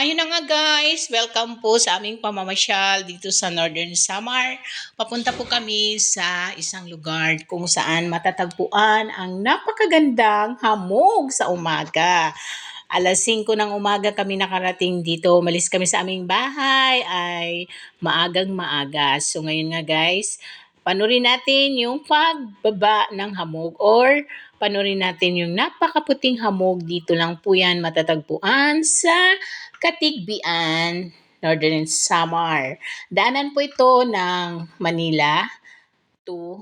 Ayun na nga guys, welcome po sa aming pamamasyal dito sa Northern Samar. Papunta po kami sa isang lugar kung saan matatagpuan ang napakagandang hamog sa umaga. Alas 5 ng umaga kami nakarating dito. Malis kami sa aming bahay ay maagang maaga. So ngayon nga guys, panurin natin yung pagbaba ng hamog or panurin natin yung napakaputing hamog. Dito lang po yan matatagpuan sa Katigbian, Northern Samar. Daanan po ito ng Manila to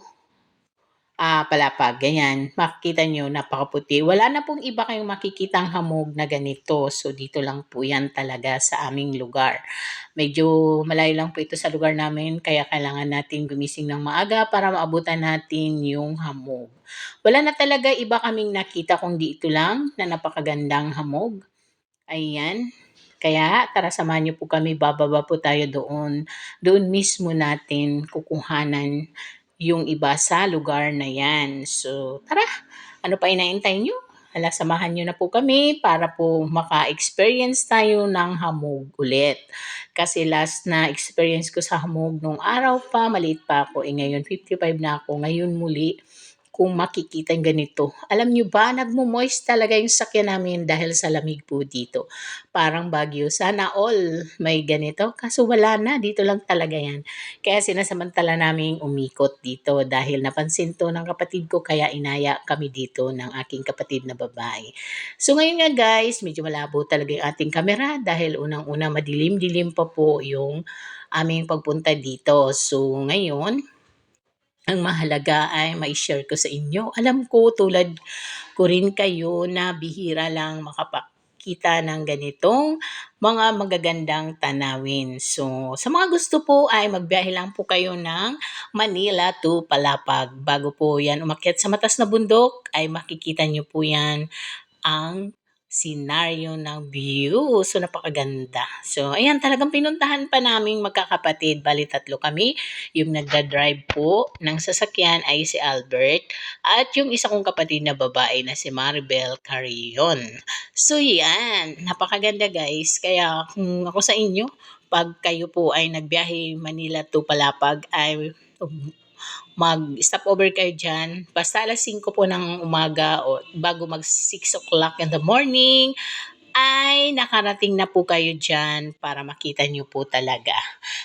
ah Palapag. Ganyan. Makikita nyo, napakaputi. Wala na pong iba kayong makikitang hamog na ganito. So, dito lang po yan talaga sa aming lugar. Medyo malayo lang po ito sa lugar namin, kaya kailangan natin gumising ng maaga para maabutan natin yung hamog. Wala na talaga iba kaming nakita kung di ito lang na napakagandang hamog. Ayan. Kaya tara samahan niyo po kami, bababa po tayo doon. Doon mismo natin kukuhanan yung iba sa lugar na yan. So tara, ano pa inaintay niyo? Hala, samahan niyo na po kami para po maka-experience tayo ng hamog ulit. Kasi last na experience ko sa hamog nung araw pa, maliit pa ako. Eh ngayon, 55 na ako. Ngayon muli, kung makikita yung ganito. Alam nyo ba, nagmo-moist talaga yung sakyan namin dahil sa lamig po dito. Parang bagyo. Sana all may ganito. Kaso wala na. Dito lang talaga yan. Kaya sinasamantala namin umikot dito dahil napansin to ng kapatid ko kaya inaya kami dito ng aking kapatid na babae. So ngayon nga guys, medyo malabo talaga yung ating kamera dahil unang-una madilim-dilim pa po yung aming pagpunta dito. So ngayon, ang mahalaga ay mai-share ko sa inyo. Alam ko tulad ko rin kayo na bihira lang makapakita ng ganitong mga magagandang tanawin. So, sa mga gusto po ay magbiyahe lang po kayo ng Manila to Palapag. Bago po yan umakyat sa matas na bundok ay makikita nyo po yan ang senaryo ng view. So, napakaganda. So, ayan, talagang pinuntahan pa naming magkakapatid. Bali, tatlo kami. Yung nagda-drive po ng sasakyan ay si Albert. At yung isa kong kapatid na babae na si Maribel Carrion. So, yan. Napakaganda, guys. Kaya, kung ako sa inyo, pag kayo po ay nagbiyahe Manila to Palapag, ay um, mag-stop over kayo dyan. Basta alas 5 po ng umaga o bago mag 6 o'clock in the morning, ay nakarating na po kayo dyan para makita nyo po talaga.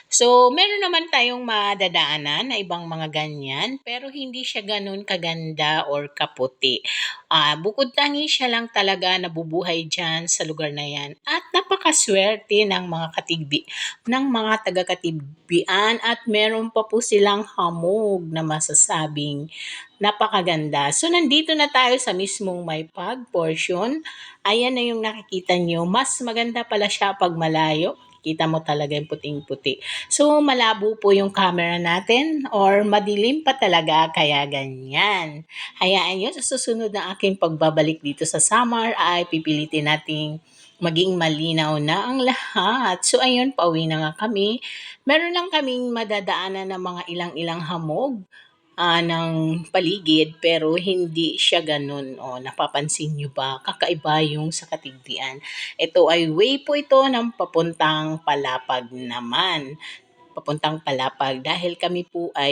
So, meron naman tayong madadaanan na ibang mga ganyan, pero hindi siya ganun kaganda or kaputi. Ah, bukod tangi siya lang talaga nabubuhay dyan sa lugar na yan. At napakaswerte ng mga katigbi, ng mga taga-katigbian at meron pa po silang hamog na masasabing napakaganda. So, nandito na tayo sa mismong may pag portion. Ayan na yung nakikita nyo. Mas maganda pala siya pag malayo. Kita mo talaga yung puting-puti. So, malabo po yung camera natin or madilim pa talaga kaya ganyan. Hayaan nyo, sa susunod na aking pagbabalik dito sa summer ay pipilitin nating maging malinaw na ang lahat. So, ayun, pauwi na nga kami. Meron lang kaming madadaanan ng mga ilang-ilang hamog ah, ng paligid pero hindi siya ganun. O, napapansin nyo ba? Kakaiba yung sa katigdian. Ito ay way po ito ng papuntang Palapag naman. Papuntang Palapag dahil kami po ay